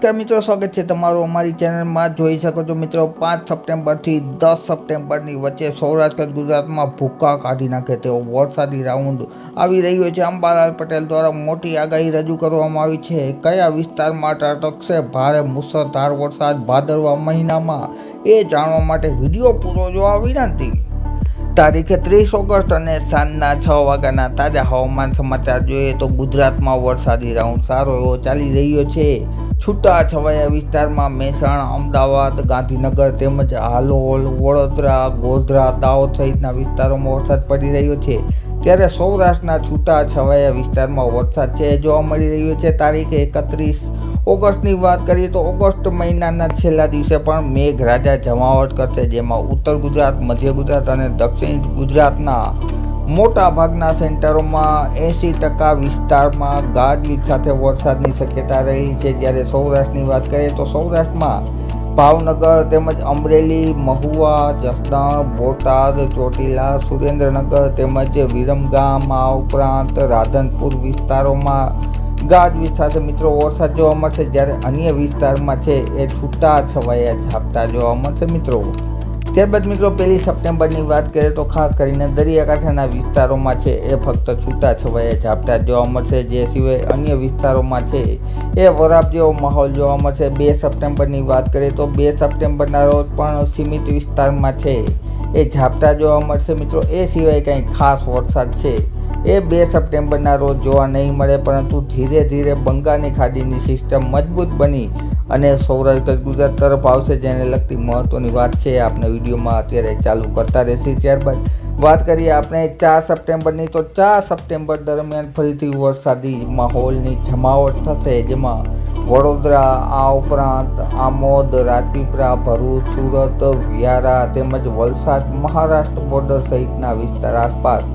નમસ્કાર મિત્રો, સ્વાગત છે તમારું અમારી ચેનલમાં. જોઈ શકો છો મિત્રો, પાંચ સપ્ટેમ્બરથી દસ સપ્ટેમ્બરની વચ્ચે સૌરાષ્ટ્ર, ગુજરાતમાં ભૂક્કા કાઢી નાખે તેવો વરસાદી રાઉન્ડ આવી રહ્યો છે. અંબાલાલ પટેલ દ્વારા મોટી આગાહી રજૂ કરવામાં આવી છે. કયા વિસ્તારમાં ત્રાટકશે ભારે મુસળધાર વરસાદ ભાદરવા મહિનામાં? એ જાણવા માટે વીડિયો પૂરો જોવા વિનંતી. તારીખે ત્રીસ ઓગસ્ટ અને સાંજના છ વાગ્યાના તાજા હવામાન સમાચાર જોઈએ તો ગુજરાતમાં વરસાદી રાઉન્ડ સારો એવો ચાલી રહ્યો છે. છૂટા છવાયા વિસ્તારમાં મહેસાણા, અમદાવાદ, ગાંધીનગર તેમજ હાલોલ, વડોદરા, ગોધરા, દાહોદ સહિતના વિસ્તારોમાં વરસાદ પડી રહ્યો છે. ત્યારે સૌરાષ્ટ્રના છૂટા છવાયા વિસ્તારમાં વરસાદ છે જોવા મળી રહ્યો છે. તારીખે એકત્રીસ ઓગસ્ટની વાત કરીએ તો ઓગસ્ટ મહિનાના છેલ્લા દિવસે પણ મેઘરાજા જમાવટ કરશે, જેમાં ઉત્તર ગુજરાત, મધ્ય ગુજરાત અને દક્ષિણ ગુજરાતના મોટા ભાગના સેન્ટરોમાં એંસી ટકા વિસ્તારમાં ગાજવીજ સાથે વરસાદની શક્યતા રહેલી છે. જ્યારે સૌરાષ્ટ્રની વાત કરીએ તો સૌરાષ્ટ્રમાં ભાવનગર તેમજ અમરેલી, મહુવા, જસદણ, બોટાદ, ચોટીલા, સુરેન્દ્રનગર તેમજ વિરમગામ આ ઉપરાંત રાધનપુર વિસ્તારોમાં ગાજવીજ સાથે મિત્રો વરસાદ જોવા મળશે. જ્યારે અન્ય વિસ્તારમાં છે એ છૂટા છવાયા ઝાપટા જોવા મળશે મિત્રો. ત્યારબાદ મિત્રો, પહેલી સપ્ટેમ્બરની વાત કરીએ તો ખાસ કરીને દરિયાકાંઠાના વિસ્તારોમાં છે એ ફક્ત છૂટા છવાયા ઝાપટા જોવા મળશે. જે સિવાય અન્ય વિસ્તારોમાં છે એ વરાપ જેવો માહોલ જોવા મળશે. બે સપ્ટેમ્બરની વાત કરીએ તો બે સપ્ટેમ્બરના રોજ પણ સીમિત વિસ્તારમાં છે એ ઝાપટા જોવા મળશે. મિત્રો, એ સિવાય કંઈ ખાસ વરસાદ છે એ બે સપ્ટેમ્બરના રોજ જોવા નહીં મળે, પરંતુ ધીરે ધીરે બંગાળની ખાડીની સિસ્ટમ મજબૂત બની અને સૌરાષ્ટ્ર ગુજરાત તરફ આવશે જેને લગતી મહત્વની વાત છે આપણે વિડીયોમાં અત્યારે ચાલુ કરતા રહેશે. ત્યારબાદ વાત કરીએ આપણે ચાર સપ્ટેમ્બરની. તો ચાર સપ્ટેમ્બર દરમિયાન ફરીથી વરસાદી માહોલની જમાવટ થશે, જેમાં વડોદરા, આ ઉપરાંત આમોદ, રાજપીપળા, ભરૂચ, સુરત, વિયારા તેમજ વલસાડ, મહારાષ્ટ્ર બોર્ડર સહિતના વિસ્તાર આસપાસ.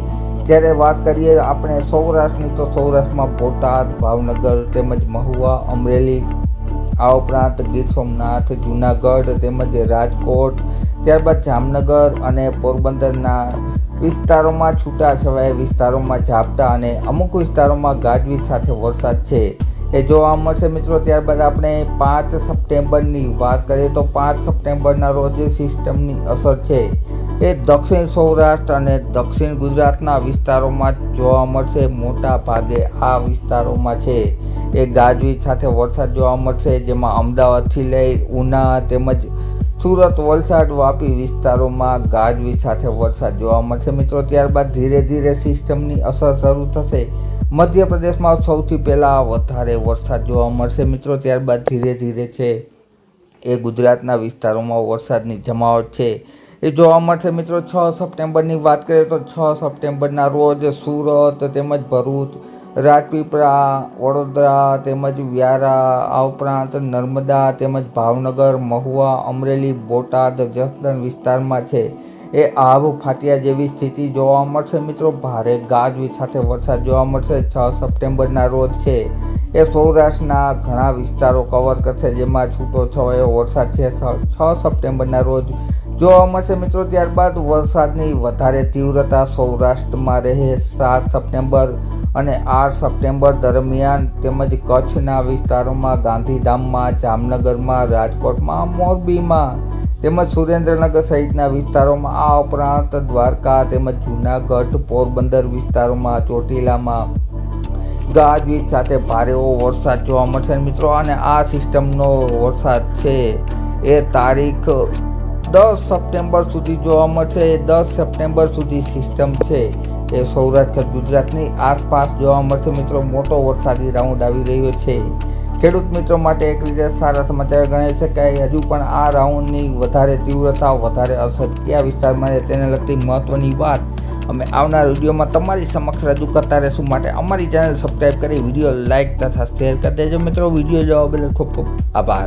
જ્યારે વાત કરીએ આપણે સૌરાષ્ટ્રની, તો સૌરાષ્ટ્રમાં બોટાદ, ભાવનગર તેમજ મહુવા, અમરેલી આ ઉપરાંત ગીર સોમનાથ, જુનાગઢ તેમજ રાજકોટ, ત્યારબાદ જામનગર અને પોરબંદરના વિસ્તારોમાં છૂટા છવાયા વિસ્તારોમાં ઝાપટા અને અમુક વિસ્તારોમાં ગાજવીજ સાથે વરસાદ છે. એ જોવા મળશે મિત્રો. ત્યારબાદ આપણે પાંચ સપ્ટેમ્બરની વાત કરીએ તો પાંચ સપ્ટેમ્બરના રોજ સિસ્ટમની અસર છે. એ દક્ષિણ સૌરાષ્ટ્ર અને દક્ષિણ ગુજરાતના વિસ્તારોમાં જોવા મળશે મોટા ભાગે આ વિસ્તારોમાં છે. એ ગાજવીજ સાથે વરસાદ જોવા મળશે, જેમાં અમદાવાદથી લઈ ઉના તેમજ સુરત, વલસાડ વાપી વિસ્તારોમાં ગાજવીજ સાથે વરસાદ જોવા મળશે. મિત્રો, ત્યારબાદ ધીરે ધીરે સિસ્ટમની અસર શરૂ થશે. મધ્યપ્રદેશમાં સૌથી પહેલાં વધારે વરસાદ જોવા મળશે. મિત્રો, ત્યારબાદ ધીરે ધીરે છે. એ ગુજરાતના વિસ્તારોમાં વરસાદની જમાવટ છે. એ જોવા મળશે મિત્રો, છ સપ્ટેમ્બરની વાત કરીએ તો છ સપ્ટેમ્બરના રોજ સુરત તેમજ ભરૂચ, રાજપીપળા, વડોદરા તેમજ વ્યારા, આ ઉપરાંત નર્મદા તેમજ ભાવનગર, મહુવા, અમરેલી, બોટાદ, જસદણ વિસ્તારમાં છે. એ આબ ફાટિયા જેવી સ્થિતિ જોવા મળશે મિત્રો. ભારે ગાજવી સાથે વરસાદ જોવા મળશે. છ સપ્ટેમ્બરના રોજ છે. એ સૌરાષ્ટ્રના ઘણા વિસ્તારો કવર કરશે, જેમાં છૂટો છવાયો વરસાદ છે. છ સપ્ટેમ્બરના રોજ જોવા મળશે મિત્રો, ત્યારબાદ વરસાદની વધારે તીવ્રતા સૌરાષ્ટ્રમાં રહે સાત સપ્ટેમ્બર અને આઠ સપ્ટેમ્બર દરમિયાન તેમજ કચ્છના વિસ્તારોમાં ગાંધીધામમાં, જામનગરમાં, રાજકોટમાં, મોરબીમાં તેમજ સુરેન્દ્રનગર સહિતના વિસ્તારોમાં આ ઉપરાંત દ્વારકા તેમજ જૂનાગઢ, પોરબંદર વિસ્તારોમાં, ચોટીલામાં ગાજવીજ સાથે ભારે વરસાદ જોવા મળશે મિત્રો. અને આ સિસ્ટમનો વરસાદ છે એ તારીખ દસ સપ્ટેમ્બર સુધી જોવા મળશે. દસ સપ્ટેમ્બર સુધી સિસ્ટમ છે. એ સૌરાષ્ટ્ર, ગુજરાતની આસપાસ જોવા મળશે. મિત્રો, મોટો વરસાદી રાઉન્ડ આવી રહ્યો છે. ખેડૂત મિત્રો માટે એક રીતે સારા સમાચાર ગણાય છે કે હજુ પણ આ રાઉન્ડની વધારે તીવ્રતા, વધારે અસર કયા વિસ્તારમાં છે તેને લગતી મહત્વની વાત અમે આવનાર વિડીયોમાં તમારી સમક્ષ રજૂ કરતા રહેશું. માટે અમારી ચેનલ સબસ્ક્રાઈબ કરી વીડિયો લાઇક તથા શેર કરી દેજો. મિત્રો, વીડિયો જોવા બદલ ખૂબ ખૂબ આભાર.